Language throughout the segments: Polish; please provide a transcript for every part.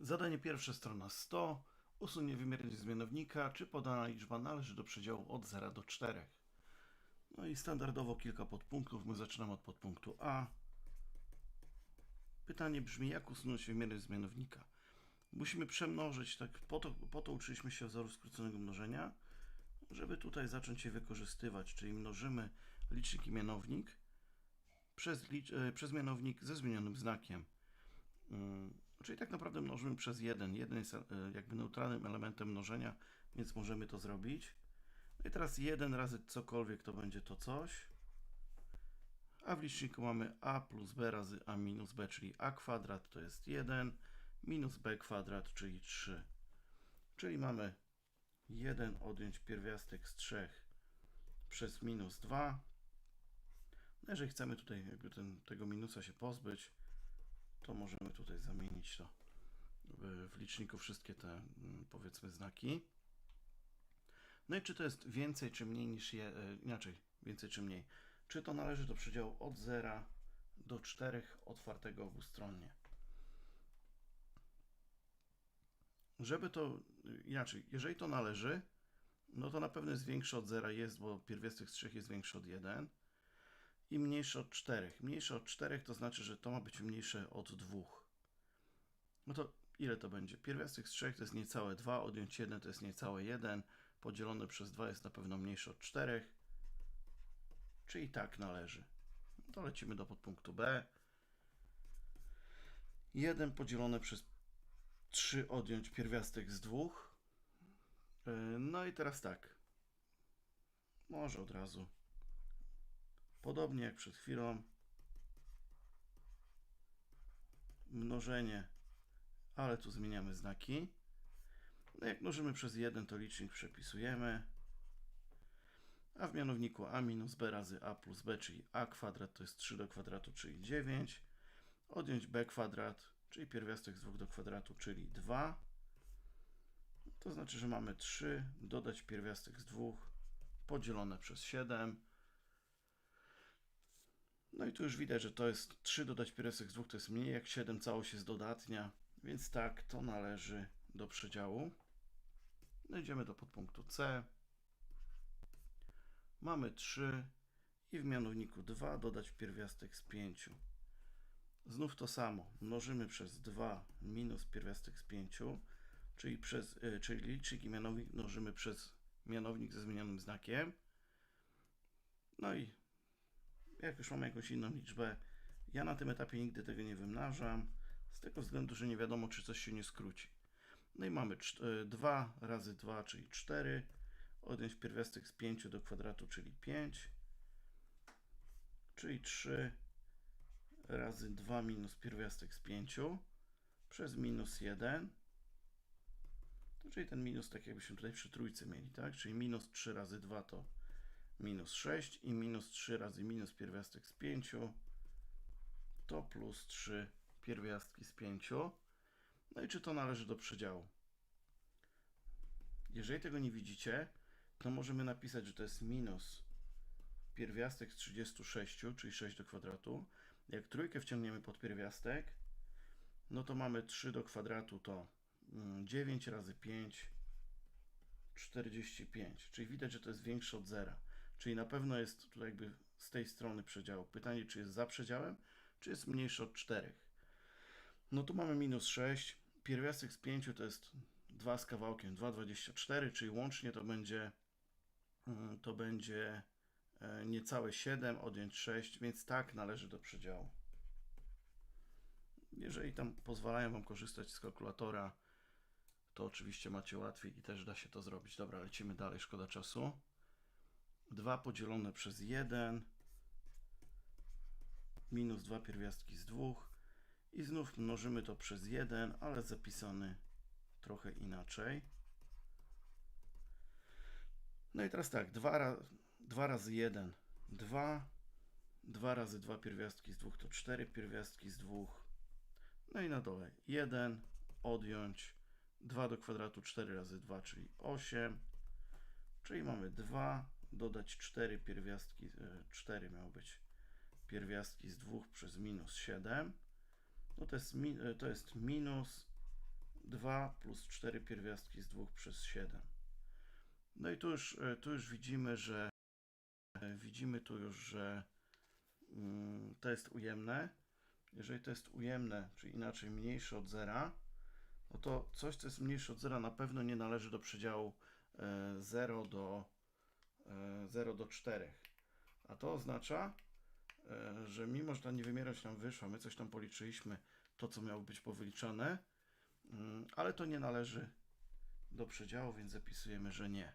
Zadanie pierwsze, strona 100. Usunie wymierność z mianownika, czy podana liczba należy do przedziału od 0 do 4. No i standardowo kilka podpunktów. My zaczynamy od podpunktu A. Pytanie brzmi, jak usunąć wymierność z mianownika? Musimy przemnożyć, tak po to, po to uczyliśmy się wzoru skróconego mnożenia, żeby tutaj zacząć je wykorzystywać, czyli mnożymy licznik i mianownik przez, e, przez mianownik ze zmienionym znakiem. Czyli tak naprawdę mnożymy przez 1. 1 jest e, jakby neutralnym elementem mnożenia, więc możemy to zrobić. No i teraz 1 razy cokolwiek to będzie to coś. A w liczniku mamy a plus b razy a minus b, czyli a kwadrat to jest 1, minus b kwadrat, czyli 3. Czyli mamy 1 odjąć pierwiastek z 3 przez minus 2. No jeżeli chcemy tutaj jakby ten, tego minusa się pozbyć, to możemy tutaj zamienić to w, liczniku wszystkie te mm, powiedzmy znaki. No i czy to jest więcej czy mniej niż je, e, inaczej, więcej czy mniej. Czy to należy do przedziału od 0 do 4 otwartego obustronnie. Żeby to inaczej, jeżeli to należy, no to na pewno jest większe od 0 jest, bo pierwiastek z 3 jest większy od 1 i mniejsze od 4. Mniejsze od 4 to znaczy, że to ma być mniejsze od 2. No to ile to będzie? Pierwiastek z 3 to jest niecałe 2, odjąć 1 to jest niecałe 1, podzielone przez 2 jest na pewno mniejsze od 4, czyli tak należy. No to lecimy do podpunktu B. 1 podzielone przez 3 odjąć pierwiastek z 2. No i teraz tak. Może od razu. Podobnie jak przed chwilą. Mnożenie, ale tu zmieniamy znaki. No jak mnożymy przez 1, to licznik przepisujemy. A w mianowniku a minus b razy a plus b, czyli a kwadrat to jest 3 do kwadratu, czyli 9. Odjąć b kwadrat, czyli pierwiastek z 2 do kwadratu, czyli 2. To znaczy, że mamy 3 dodać pierwiastek z 2 podzielone przez 7. No i tu już widać, że to jest 3 dodać pierwiastek z 2 to jest mniej jak 7, całość jest dodatnia, więc tak, to należy do przedziału. No idziemy do podpunktu C. Mamy 3 i w mianowniku 2 dodać pierwiastek z 5. Znów to samo, mnożymy przez 2 minus pierwiastek z 5, czyli, przez, y, czyli licznik i mianownik mnożymy przez mianownik ze zmienionym znakiem. No i jak już mamy jakąś inną liczbę, ja na tym etapie nigdy tego nie wymnażam, z tego względu, że nie wiadomo, czy coś się nie skróci. No i mamy 2 razy 2, czyli 4, odjąć pierwiastek z 5 do kwadratu, czyli 5, czyli 3 razy 2 minus pierwiastek z 5 przez minus 1, to czyli ten minus, tak jakbyśmy tutaj przy trójce mieli, tak? Czyli minus 3 razy 2 to minus 6 i minus 3 razy minus pierwiastek z 5 to plus 3 pierwiastki z 5. No i czy to należy do przedziału? Jeżeli tego nie widzicie, to możemy napisać, że to jest minus pierwiastek z 36, czyli 6 do kwadratu. Jak trójkę wciągniemy pod pierwiastek, no to mamy 3 do kwadratu to 9 razy 5, 45. Czyli widać, że to jest większe od zera. Czyli na pewno jest tutaj jakby z tej strony przedziału. Pytanie, czy jest za przedziałem, czy jest mniejsze od 4. No tu mamy minus 6. Pierwiastek z 5 to jest 2 z kawałkiem, 2,24, czyli łącznie to będzie mm, to będzie e, niecałe 7, odjąć 6, więc tak należy do przedziału. Jeżeli tam pozwalają Wam korzystać z kalkulatora, to oczywiście macie łatwiej i też da się to zrobić. Dobra, lecimy dalej, szkoda czasu. 2 podzielone przez 1 minus 2 pierwiastki z 2 i znów mnożymy to przez 1, ale zapisany trochę inaczej. No i teraz tak, 2, ra 2 razy 1 2, 2 razy 2 pierwiastki z 2 to 4 pierwiastki z 2. No i na dole 1 odjąć 2 do kwadratu 4 razy 2, czyli 8. Czyli mamy 2 dodać 4 pierwiastki, 4 miało być pierwiastki z 2 przez minus 7. No to jest, mi- to jest minus 2 plus 4 pierwiastki z 2 przez 7. No i tu już, e, tu już widzimy, że e, widzimy tu już, że mm, to jest ujemne. Jeżeli to jest ujemne, czyli inaczej mniejsze od zera, no to coś, co jest mniejsze od zera, na pewno nie należy do przedziału e, 0 do, e, 0 do 4. A to oznacza, e, że mimo, że ta niewymierność nam wyszła, my coś tam policzyliśmy, to co miało być powyliczane, mm, ale to nie należy do przedziału, więc zapisujemy, że nie.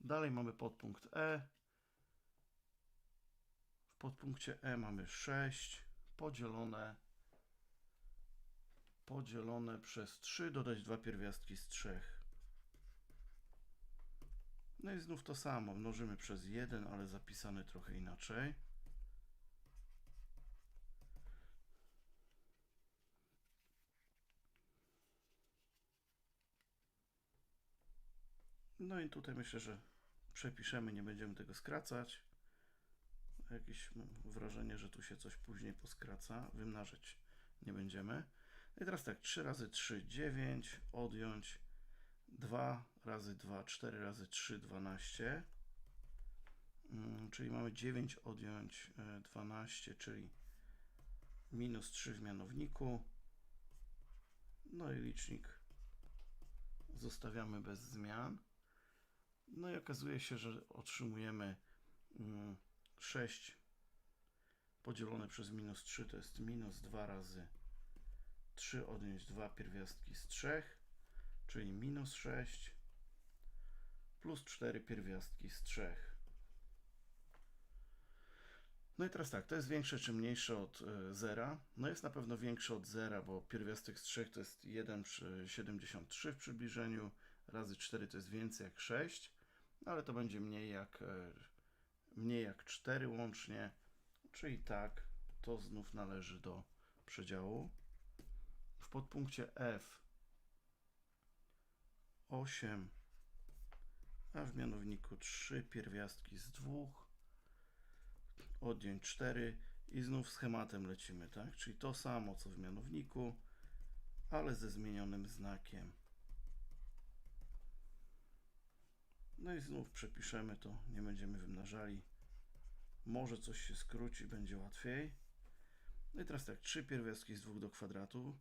Dalej mamy podpunkt E. W podpunkcie E mamy 6 podzielone podzielone przez 3, dodać dwa pierwiastki z 3. No i znów to samo, mnożymy przez 1, ale zapisane trochę inaczej. No i tutaj myślę, że przepiszemy, nie będziemy tego skracać. Jakieś wrażenie, że tu się coś później poskraca. Wymnażać nie będziemy. No i teraz tak, 3 razy 3, 9, odjąć 2 razy 2, 4 razy 3, 12. Mm, Czyli mamy 9 odjąć e, 12, czyli minus 3 w mianowniku. No i licznik zostawiamy bez zmian. No i okazuje się, że otrzymujemy mm, 6 podzielone przez minus 3 to jest minus 2 razy 3 odjąć 2 pierwiastki z 3, czyli minus 6 plus 4 pierwiastki z 3. No i teraz tak, to jest większe czy mniejsze od y, zera? No jest na pewno większe od zera, bo pierwiastek z 3 to jest 1 przy 73 w przybliżeniu, razy 4 to jest więcej jak 6, no ale to będzie mniej jak, e, mniej jak 4 łącznie, czyli tak, to znów należy do przedziału. W podpunkcie F 8, a w mianowniku 3 pierwiastki z 2, odjąć 4 i znów schematem lecimy, tak? Czyli to samo co w mianowniku, ale ze zmienionym znakiem. No i znów przepiszemy to, nie będziemy wymnażali. Może coś się skróci, będzie łatwiej. No i teraz tak, 3 pierwiastki z 2 do kwadratu.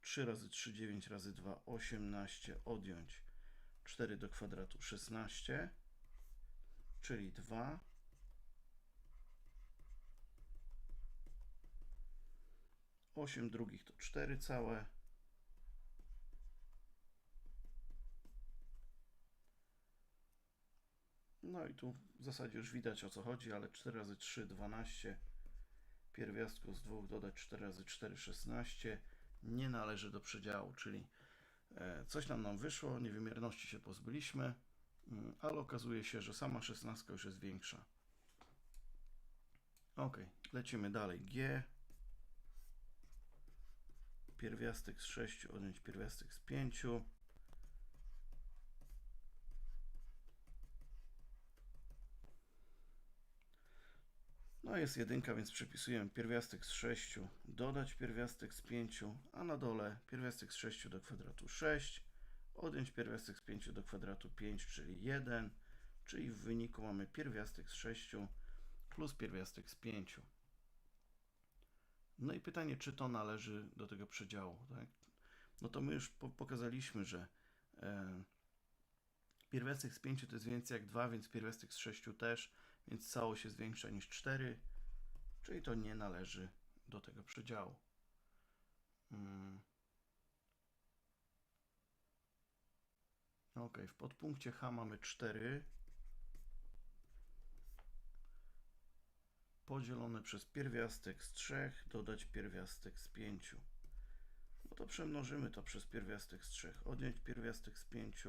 3 razy 3, 9 razy 2, 18, odjąć 4 do kwadratu, 16, czyli 2. Osiem drugich to 4 całe. No i tu w zasadzie już widać o co chodzi, ale 4 razy 3 12 pierwiastków z 2 dodać 4 razy 4 16 nie należy do przedziału, czyli coś nam nam wyszło, niewymierności się pozbyliśmy, mm, ale okazuje się, że sama 16 już jest większa. Ok, lecimy dalej. G pierwiastek z 6 odjąć pierwiastek z 5 No jest jedynka, więc przepisujemy pierwiastek z 6, dodać pierwiastek z 5, a na dole pierwiastek z 6 do kwadratu 6, odjąć pierwiastek z 5 do kwadratu 5, czyli 1, czyli w wyniku mamy pierwiastek z 6 plus pierwiastek z 5. No i pytanie, czy to należy do tego przedziału, tak? No to my już po pokazaliśmy, że e, pierwiastek z 5 to jest więcej jak 2, więc pierwiastek z 6 też, więc całość jest większa niż 4, czyli to nie należy do tego przedziału. Mm. Ok, w podpunkcie H mamy 4 podzielone przez pierwiastek z 3 dodać pierwiastek z 5. No to przemnożymy to przez pierwiastek z 3. Odjąć pierwiastek z 5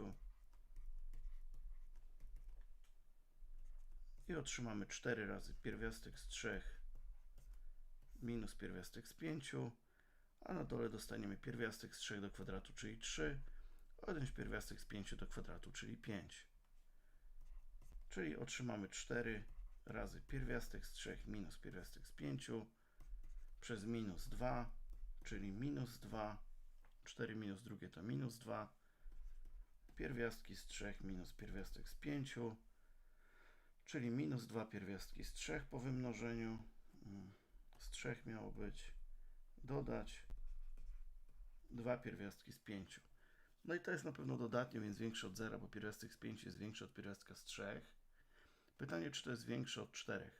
i otrzymamy 4 razy pierwiastek z 3 minus pierwiastek z 5, a na dole dostaniemy pierwiastek z 3 do kwadratu, czyli 3, odjąć pierwiastek z 5 do kwadratu, czyli 5. Czyli otrzymamy 4 razy pierwiastek z 3 minus pierwiastek z 5 przez minus 2, czyli minus 2, 4 minus drugie to minus 2, pierwiastki z 3 minus pierwiastek z 5, czyli minus 2 pierwiastki z 3 po wymnożeniu, mm, z 3 miało być, dodać 2 pierwiastki z 5. No i to jest na pewno dodatnie, więc większe od 0, bo pierwiastek z 5 jest większy od pierwiastka z 3. Pytanie, czy to jest większe od 4.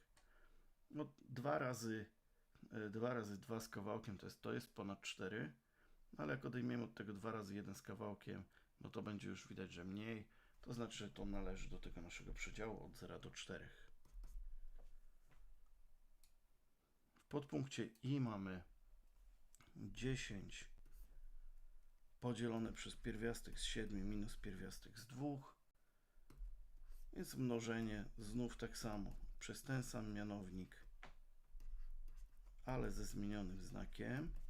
No 2 razy 2 razy 2 z kawałkiem to jest, to jest ponad 4, no ale jak odejmiemy od tego 2 razy 1 z kawałkiem, no to będzie już widać, że mniej. To znaczy, że to należy do tego naszego przedziału od 0 do 4. W podpunkcie i mamy 10 podzielone przez pierwiastek z 7 minus pierwiastek z 2. Więc mnożenie znów tak samo przez ten sam mianownik, ale ze zmienionym znakiem.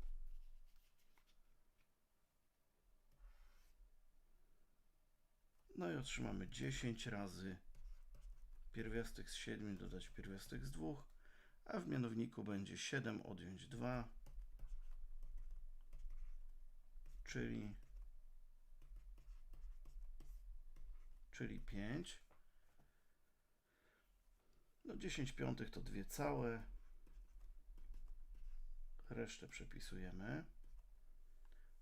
No i otrzymamy 10 razy pierwiastek z 7 dodać pierwiastek z 2, a w mianowniku będzie 7 odjąć 2, czyli czyli 5. No 10 piątych to dwie całe. Resztę przepisujemy.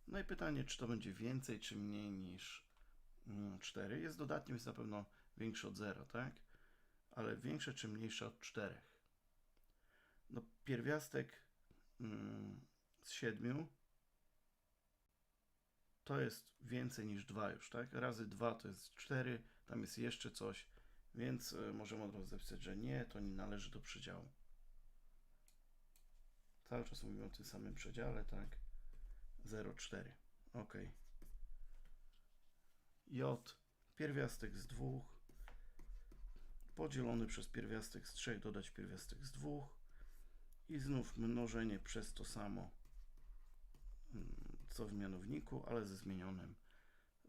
No i pytanie, czy to będzie więcej, czy mniej niż 4. Jest dodatnim, jest na pewno większe od 0, tak? Ale większe czy mniejsze od 4. No pierwiastek mm, z 7 to jest więcej niż 2 już, tak? Razy 2 to jest 4, tam jest jeszcze coś, więc y, możemy od razu zapisać, że nie, to nie należy do przedziału. Cały czas mówimy o tym samym przedziale, tak? 0,4. Ok. J, pierwiastek z 2, podzielony przez pierwiastek z 3, dodać pierwiastek z 2 i znów mnożenie przez to samo mm, co w mianowniku, ale ze zmienionym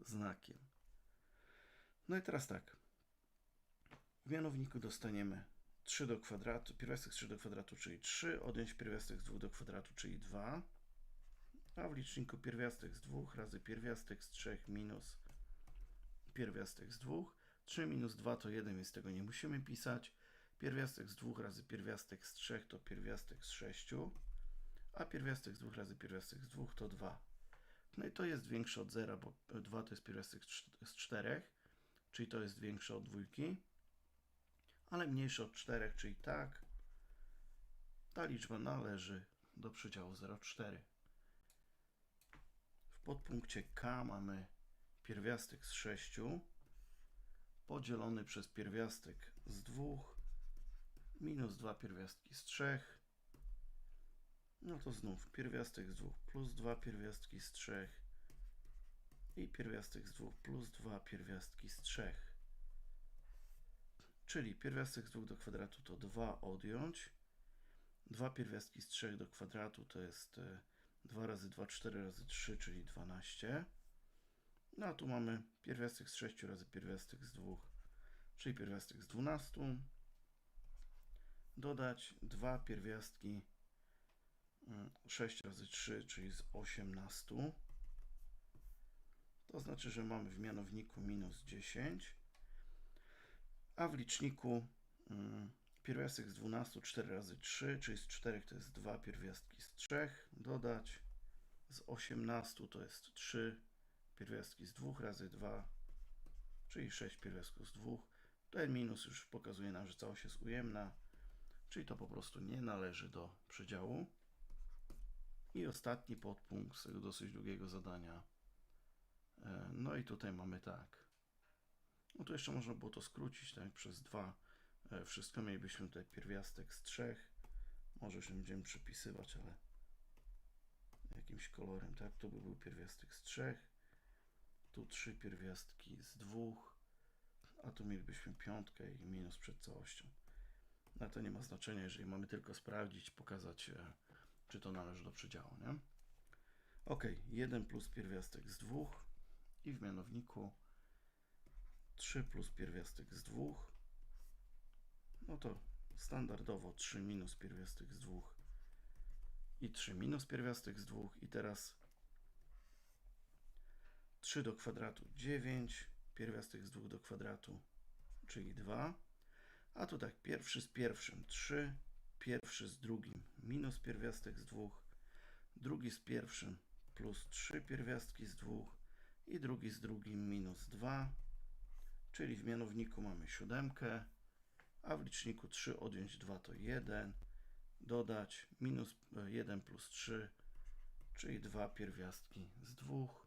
znakiem. No i teraz tak. W mianowniku dostaniemy 3 do kwadratu, pierwiastek z 3 do kwadratu, czyli 3, odjąć pierwiastek z 2 do kwadratu, czyli 2, a w liczniku pierwiastek z 2 razy pierwiastek z 3 minus pierwiastek z 2. 3 minus 2 to 1, więc tego nie musimy pisać. Pierwiastek z 2 razy pierwiastek z 3 to pierwiastek z 6, a pierwiastek z 2 razy pierwiastek z 2 to 2. No i to jest większe od 0, bo 2 to jest pierwiastek z 4, czyli to jest większe od 2, ale mniejsze od 4, czyli tak, ta liczba należy do przedziału 0,4. W podpunkcie K mamy pierwiastek z 6 podzielony przez pierwiastek z 2 minus 2 pierwiastki z 3 no to znów pierwiastek z 2 plus 2 pierwiastki z 3 i pierwiastek z 2 plus 2 pierwiastki z 3 czyli pierwiastek z 2 do kwadratu to 2 odjąć. 2 pierwiastki z 3 do kwadratu to jest 2 razy 2, 4 razy 3, czyli 12 no a tu mamy pierwiastek z 6 razy pierwiastek z 2, czyli pierwiastek z 12. Dodać dwa pierwiastki 6 mm, razy 3, czyli z 18. To znaczy, że mamy w mianowniku minus 10, a w liczniku mm, pierwiastek z 12, 4 razy 3, czyli z 4 to jest 2 pierwiastki z 3, dodać z 18 to jest 3 pierwiastki z 2 razy 2, czyli 6 pierwiastków z 2. Ten minus już pokazuje nam, że całość jest ujemna, czyli to po prostu nie należy do przedziału. I ostatni podpunkt z tego dosyć długiego zadania. E, no i tutaj mamy tak. No tu jeszcze można było to skrócić tak przez 2. E, wszystko mielibyśmy tutaj pierwiastek z 3. Może się będziemy przypisywać, ale jakimś kolorem, tak? To by był pierwiastek z 3 tu trzy pierwiastki z dwóch, a tu mielibyśmy piątkę i minus przed całością. No to nie ma znaczenia, jeżeli mamy tylko sprawdzić, pokazać, e, czy to należy do przedziału, nie? Ok, 1 plus pierwiastek z dwóch i w mianowniku 3 plus pierwiastek z dwóch, no to standardowo 3 minus pierwiastek z dwóch i 3 minus pierwiastek z 2 i teraz 3 do kwadratu 9, pierwiastek z 2 do kwadratu, czyli 2. A tu tak, pierwszy z pierwszym 3, pierwszy z drugim minus pierwiastek z 2, drugi z pierwszym plus 3 pierwiastki z 2 i drugi z drugim minus 2, czyli w mianowniku mamy siódemkę, a w liczniku 3 odjąć 2 to 1, dodać minus 1 plus 3, czyli 2 pierwiastki z 2.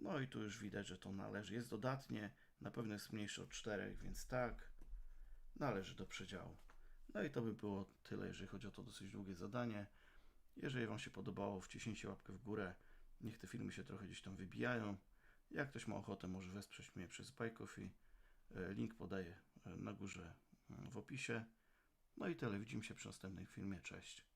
No i tu już widać, że to należy. Jest dodatnie, na pewno jest mniejsze od 4, więc tak, należy do przedziału. No i to by było tyle, jeżeli chodzi o to dosyć długie zadanie. Jeżeli Wam się podobało, wciśnijcie łapkę w górę. Niech te filmy się trochę gdzieś tam wybijają. Jak ktoś ma ochotę, może wesprzeć mnie przez Coffee. E, Link podaję e, na górze e, w opisie. No i tyle. Widzimy się przy następnym filmie. Cześć.